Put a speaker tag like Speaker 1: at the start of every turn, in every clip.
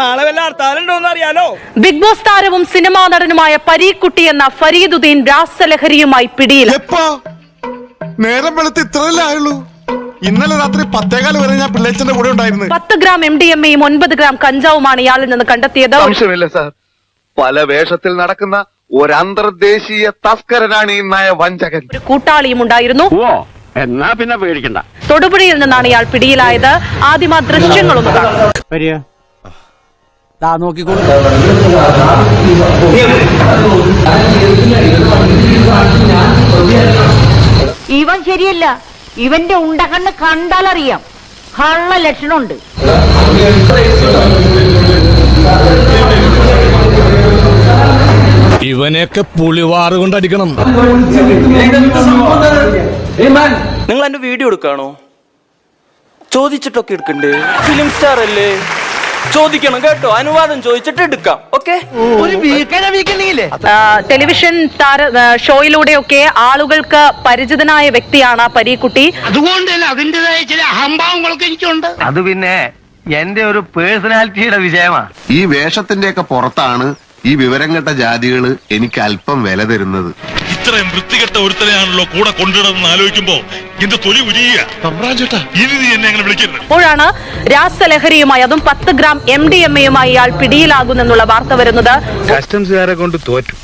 Speaker 1: നാളെ വല്ല ഹർത്താലുണ്ടോന്ന് അറിയാലോ
Speaker 2: ബിഗ് ബോസ് താരവും സിനിമാ നടനുമായ പരീക്കുട്ടി എന്ന ഫരീദുദ്ദീൻ രാസലഹരിയുമായി പിടിയിൽ
Speaker 3: നേരം വെളുത്ത് ഇത്രയല്ലായുള്ളൂ ഇന്നലെ രാത്രി പത്തേകാൽ വരെ ഞാൻ പിള്ളേച്ചന്റെ കൂടെ ഉണ്ടായിരുന്നു.
Speaker 2: പത്ത് ഗ്രാം എം ഡി എം എയും ഒൻപത് ഗ്രാം കഞ്ചാവുമാണ് ഇയാളിൽ നിന്ന് കണ്ടെത്തിയത്.
Speaker 4: സംശയമില്ല സാർ. പല വേഷത്തിൽ നടക്കുന്ന ഒരു അന്തർദേശീയ തസ്കരനാണ് ഈ നയ വഞ്ചകൻ.
Speaker 2: ഒരു കൂട്ടാളിയും ഉണ്ടായിരുന്നു.
Speaker 5: ഓ എന്നാ പിന്നെ പേടിക്കണ്ട.
Speaker 2: തൊടുപുഴയിൽ നിന്നാണ് ഇയാൾ പിടിയിലായത്. ആദ്യം ആ ദൃശ്യങ്ങളൊന്ന്
Speaker 6: ദാ നോക്കിക്കോളൂ.
Speaker 7: ഇവൻ ശരിയല്ല. ഇവന്റെ ഉണ്ടകണ്ണ് കണ്ടാലറിയാം. കള്ള ലക്ഷണമുണ്ട്.
Speaker 8: ഇവനെയൊക്കെ പുളിവാറ് കൊണ്ട് അടിക്കണം
Speaker 1: നിങ്ങൾ എന്റെ വീഡിയോ എടുക്കാണോ? ചോദിച്ചിട്ടൊക്കെ എടുക്കണ്ടേ? ഫിലിം സ്റ്റാർ അല്ലേ ചോദിക്കണം കേട്ടോ അനുവാദം ചോദിച്ചിട്ട് എടുക്കാം ഓക്കെ?
Speaker 2: ടെലിവിഷൻ താര ഷോയിലൂടെയൊക്കെ ആളുകൾക്ക് പരിചിതനായ വ്യക്തിയാണ് പരീക്കുട്ടി.
Speaker 5: അതുകൊണ്ടല്ല അതിന്റേതായ ചില അഹംഭാവങ്ങളൊക്കെ എനിക്കുണ്ട്.
Speaker 4: അത് പിന്നെ എന്റെ ഒരു പേഴ്സണാലിറ്റിയുടെ വിജയമാണ്
Speaker 9: ഈ വേഷത്തിന്റെ ഒക്കെ പുറത്താണ് ഈ വിവരം കെട്ട ജാതികൾ എനിക്ക് അല്പം വില തരുന്നത്.
Speaker 10: ഇത്രയും വൃത്തികെട്ട ഒരുത്തനെയാണല്ലോ കൂടെ കൊണ്ടിടുന്ന ആലോചിക്കുമ്പോ എന്റെ തൊലി ഉരിയുക. ഇനി നീ എന്നെ അങ്ങനെ വിളിക്കരുത്.
Speaker 2: അപ്പോഴാണ് രാസലഹരിയുമായി അതും പത്ത് ഗ്രാം എം ഡി എം എയുമായി ഇയാൾ പിടിയിലാകുന്നെന്നുള്ള വാർത്ത വരുന്നത്.
Speaker 11: കസ്റ്റംസുകാരെ കൊണ്ട് തോറ്റു.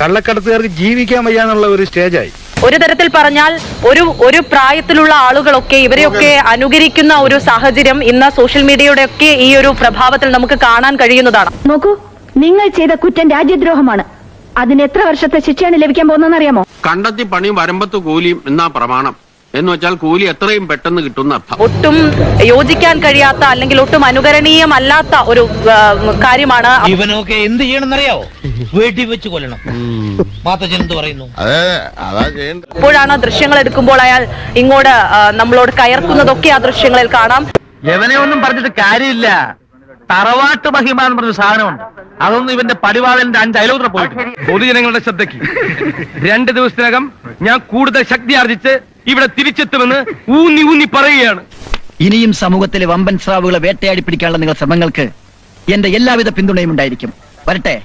Speaker 11: കള്ളക്കടത്തുകാർക്ക് ജീവിക്കാൻ വയ്യാന്നുള്ള ഒരു സ്റ്റേജായി.
Speaker 2: ഒരു തരത്തിൽ പറഞ്ഞാൽ ഒരു ഒരു പ്രായത്തിലുള്ള ആളുകളൊക്കെ ഇവരെയൊക്കെ അനുകരിക്കുന്ന ഒരു സാഹചര്യം ഇന്ന് സോഷ്യൽ മീഡിയയുടെ ഒക്കെ ഈ ഒരു പ്രഭാവത്തിൽ നമുക്ക് കാണാൻ കഴിയുന്നതാണ്.
Speaker 7: നോക്കൂ നിങ്ങൾ ചെയ്ത കുറ്റം രാജ്യദ്രോഹമാണ്. അതിന് എത്ര വർഷത്തെ ശിക്ഷയാണ് ലഭിക്കാൻ പോകുന്നതെന്ന് അറിയാമോ
Speaker 5: കണ്ടെത്തി പണിയും വരമ്പത്ത് കൂലിയും എന്നാ പ്രമാണം. എന്ന് വെച്ചാൽ കൂലി എത്രയും പെട്ടെന്ന് കിട്ടുന്ന അർത്ഥം.
Speaker 2: ഒട്ടും യോജിക്കാൻ കഴിയാത്ത അല്ലെങ്കിൽ ഒട്ടും അനുകരണീയമല്ലാത്ത ഒരു കാര്യമാണ്
Speaker 6: ഇവനൊക്കെ എന്ത് ചെയ്യണമെന്നറിയാവോ? വീട്ടിൽ വെച്ച് കൊല്ലണം. പറയുന്നു?
Speaker 9: അതെ അതാ ചെയ്യേണ്ടത്.
Speaker 2: അപ്പോഴാണ് ദൃശ്യങ്ങൾ എടുക്കുമ്പോൾ അയാൾ ഇങ്ങോട്ട് നമ്മളോട് കയർക്കുന്നതൊക്കെ ആ ദൃശ്യങ്ങളിൽ കാണാം.
Speaker 4: യവനെ ഒന്നും പറഞ്ഞിട്ട് കാര്യമില്ല. തറവാട്ട് മഹിമ എന്ന് പറഞ്ഞ സാധനമുണ്ട്. അതൊന്നും ഇവന്റെ പടിവാളന്റെ അഞ്ച് അയലോത്ര പോയിട്ട് പൊതുജനങ്ങളുടെ ശ്രദ്ധയ്ക്ക്. രണ്ട് ദിവസത്തിനകം ഞാൻ കൂടുതൽ ശക്തി ആർജിച്ച് ഇവിടെ തിരിച്ചെത്തുമെന്ന് ഊന്നി ഊന്നി പറയുകയാണ്.
Speaker 6: ഇനിയും സമൂഹത്തിലെ വമ്പൻ സ്രാവുകളെ വേട്ടയാടി പിടിക്കാനുള്ള നിങ്ങളുടെ ശ്രമങ്ങൾക്ക് എന്റെ എല്ലാവിധ പിന്തുണയും ഉണ്ടായിരിക്കും. വരട്ടെ.